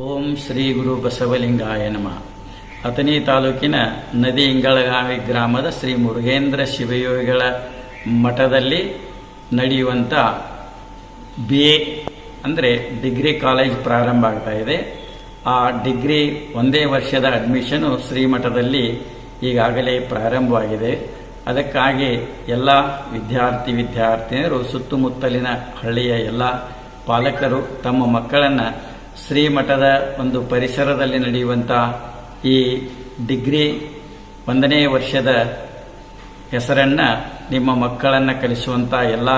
ಓಂ ಶ್ರೀ ಗುರು ಬಸವಲಿಂಗಾಯ ನಮಃ. ಅಥಣಿ ತಾಲೂಕಿನ ನದಿ ಇಂಗಳಗಾವಿ ಗ್ರಾಮದ ಶ್ರೀ ಮುರುಗೇಂದ್ರ ಶಿವಯೋಗಿಗಳ ಮಠದಲ್ಲಿ ನಡೆಯುವಂಥ ಬಿ ಎ ಅಂದರೆ ಡಿಗ್ರಿ ಕಾಲೇಜ್ ಪ್ರಾರಂಭ ಆಗ್ತಾ ಇದೆ. ಆ ಡಿಗ್ರಿ ಒಂದೇ ವರ್ಷದ ಅಡ್ಮಿಷನು ಶ್ರೀಮಠದಲ್ಲಿ ಈಗಾಗಲೇ ಪ್ರಾರಂಭವಾಗಿದೆ. ಅದಕ್ಕಾಗಿ ಎಲ್ಲ ವಿದ್ಯಾರ್ಥಿ ವಿದ್ಯಾರ್ಥಿನಿಯರು ಸುತ್ತಮುತ್ತಲಿನ ಹಳ್ಳಿಯ ಎಲ್ಲ ಪಾಲಕರು ತಮ್ಮ ಮಕ್ಕಳನ್ನು ಶ್ರೀಮಠದ ಒಂದು ಪರಿಸರದಲ್ಲಿ ನಡೆಯುವಂಥ ಈ ಡಿಗ್ರಿ ಒಂದನೇ ವರ್ಷದ ಹೆಸರನ್ನು ನಿಮ್ಮ ಮಕ್ಕಳನ್ನು ಕಲಿಸುವಂಥ ಎಲ್ಲ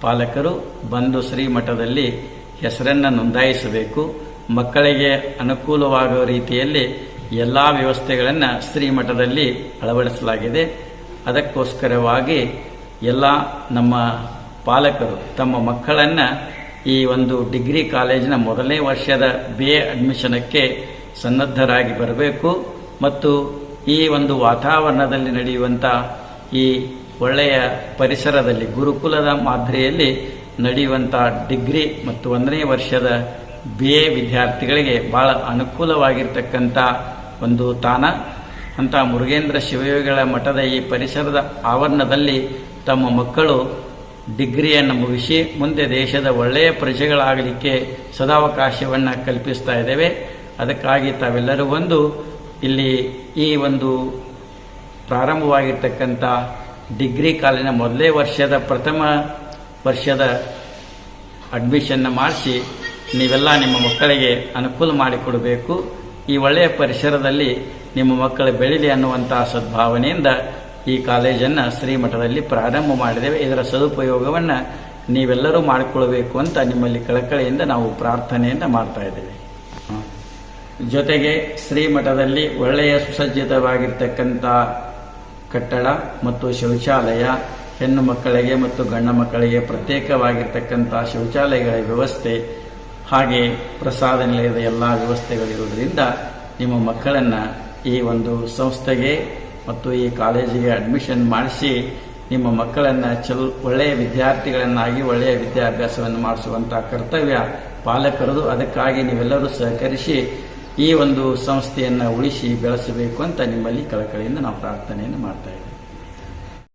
ಪಾಲಕರು ಬಂದು ಶ್ರೀಮಠದಲ್ಲಿ ಹೆಸರನ್ನು ನೋಂದಾಯಿಸಬೇಕು. ಮಕ್ಕಳಿಗೆ ಅನುಕೂಲವಾಗುವ ರೀತಿಯಲ್ಲಿ ಎಲ್ಲ ವ್ಯವಸ್ಥೆಗಳನ್ನು ಶ್ರೀಮಠದಲ್ಲಿ ಅಳವಡಿಸಲಾಗಿದೆ. ಅದಕ್ಕೋಸ್ಕರವಾಗಿ ಎಲ್ಲ ನಮ್ಮ ಪಾಲಕರು ತಮ್ಮ ಮಕ್ಕಳನ್ನು ಈ ಒಂದು ಡಿಗ್ರಿ ಕಾಲೇಜಿನ ಮೊದಲನೇ ವರ್ಷದ ಬಿ ಎ ಅಡ್ಮಿಷನಕ್ಕೆ ಸನ್ನದ್ಧರಾಗಿ ಬರಬೇಕು ಮತ್ತು ಈ ಒಂದು ವಾತಾವರಣದಲ್ಲಿ ನಡೆಯುವಂಥ ಈ ಒಳ್ಳೆಯ ಪರಿಸರದಲ್ಲಿ, ಗುರುಕುಲದ ಮಾದರಿಯಲ್ಲಿ ನಡೆಯುವಂಥ ಡಿಗ್ರಿ ಮತ್ತು ಒಂದನೇ ವರ್ಷದ ಬಿ ಎ ವಿದ್ಯಾರ್ಥಿಗಳಿಗೆ ಬಹಳ ಅನುಕೂಲವಾಗಿರ್ತಕ್ಕಂಥ ಒಂದು ತಾಣ. ಅಂತ ಮುರುಗೇಂದ್ರ ಶಿವಯೋಗಿಗಳ ಮಠದ ಈ ಪರಿಸರದ ಆವರಣದಲ್ಲಿ ತಮ್ಮ ಮಕ್ಕಳು ಡಿಗ್ರಿಯನ್ನು ಮುಗಿಸಿ ಮುಂದೆ ದೇಶದ ಒಳ್ಳೆಯ ಪ್ರಜೆಗಳಾಗಲಿಕ್ಕೆ ಸದಾವಕಾಶವನ್ನು ಕಲ್ಪಿಸ್ತಾ ಇದ್ದೇವೆ. ಅದಕ್ಕಾಗಿ ತಾವೆಲ್ಲರೂ ಒಂದು, ಇಲ್ಲಿ ಈ ಒಂದು ಪ್ರಾರಂಭವಾಗಿರ್ತಕ್ಕಂಥ ಡಿಗ್ರಿ ಕಾಲಿನ ಮೊದಲೇ ವರ್ಷದ ಪ್ರಥಮ ವರ್ಷದ ಅಡ್ಮಿಷನ್ನ ಮಾಡಿಸಿ ನೀವೆಲ್ಲ ನಿಮ್ಮ ಮಕ್ಕಳಿಗೆ ಅನುಕೂಲ ಮಾಡಿಕೊಡಬೇಕು. ಈ ಒಳ್ಳೆಯ ಪರಿಸರದಲ್ಲಿ ನಿಮ್ಮ ಮಕ್ಕಳು ಬೆಳೀಲಿ ಅನ್ನುವಂಥ ಸದ್ಭಾವನೆಯಿಂದ ಈ ಕಾಲೇಜನ್ನು ಶ್ರೀಮಠದಲ್ಲಿ ಪ್ರಾರಂಭ ಮಾಡಿದ್ದೇವೆ. ಇದರ ಸದುಪಯೋಗವನ್ನು ನೀವೆಲ್ಲರೂ ಮಾಡಿಕೊಳ್ಬೇಕು ಅಂತ ನಿಮ್ಮಲ್ಲಿ ಕಳಕಳಿಯಿಂದ ನಾವು ಪ್ರಾರ್ಥನೆಯನ್ನು ಮಾಡ್ತಾ ಇದ್ದೇವೆ. ಜೊತೆಗೆ ಶ್ರೀಮಠದಲ್ಲಿ ಒಳ್ಳೆಯ ಸುಸಜ್ಜಿತವಾಗಿರ್ತಕ್ಕಂಥ ಕಟ್ಟಡ ಮತ್ತು ಶೌಚಾಲಯ, ಹೆಣ್ಣು ಮಕ್ಕಳಿಗೆ ಮತ್ತು ಗಂಡು ಮಕ್ಕಳಿಗೆ ಪ್ರತ್ಯೇಕವಾಗಿರ್ತಕ್ಕಂಥ ಶೌಚಾಲಯಗಳ ವ್ಯವಸ್ಥೆ, ಹಾಗೆ ಪ್ರಸಾದ ನಿಲಯದ ಎಲ್ಲ ವ್ಯವಸ್ಥೆಗಳಿರುವುದರಿಂದ ನಿಮ್ಮ ಮಕ್ಕಳನ್ನು ಈ ಒಂದು ಸಂಸ್ಥೆಗೆ ಮತ್ತು ಈ ಕಾಲೇಜಿಗೆ ಅಡ್ಮಿಷನ್ ಮಾಡಿಸಿ ನಿಮ್ಮ ಮಕ್ಕಳನ್ನು ಚಲ್ ಒಳ್ಳೆಯ ವಿದ್ಯಾರ್ಥಿಗಳನ್ನಾಗಿ, ಒಳ್ಳೆಯ ವಿದ್ಯಾಭ್ಯಾಸವನ್ನು ಮಾಡಿಸುವಂಥ ಕರ್ತವ್ಯ ಪಾಲಕರದು. ಅದಕ್ಕಾಗಿ ನೀವೆಲ್ಲರೂ ಸಹಕರಿಸಿ ಈ ಒಂದು ಸಂಸ್ಥೆಯನ್ನು ಉಳಿಸಿ ಬೆಳೆಸಬೇಕು ಅಂತ ನಿಮ್ಮಲ್ಲಿ ಕಳಕಳಿಯಿಂದ ನಾವು ಪ್ರಾರ್ಥನೆಯನ್ನು ಮಾಡ್ತಾ ಇದ್ದೇವೆ.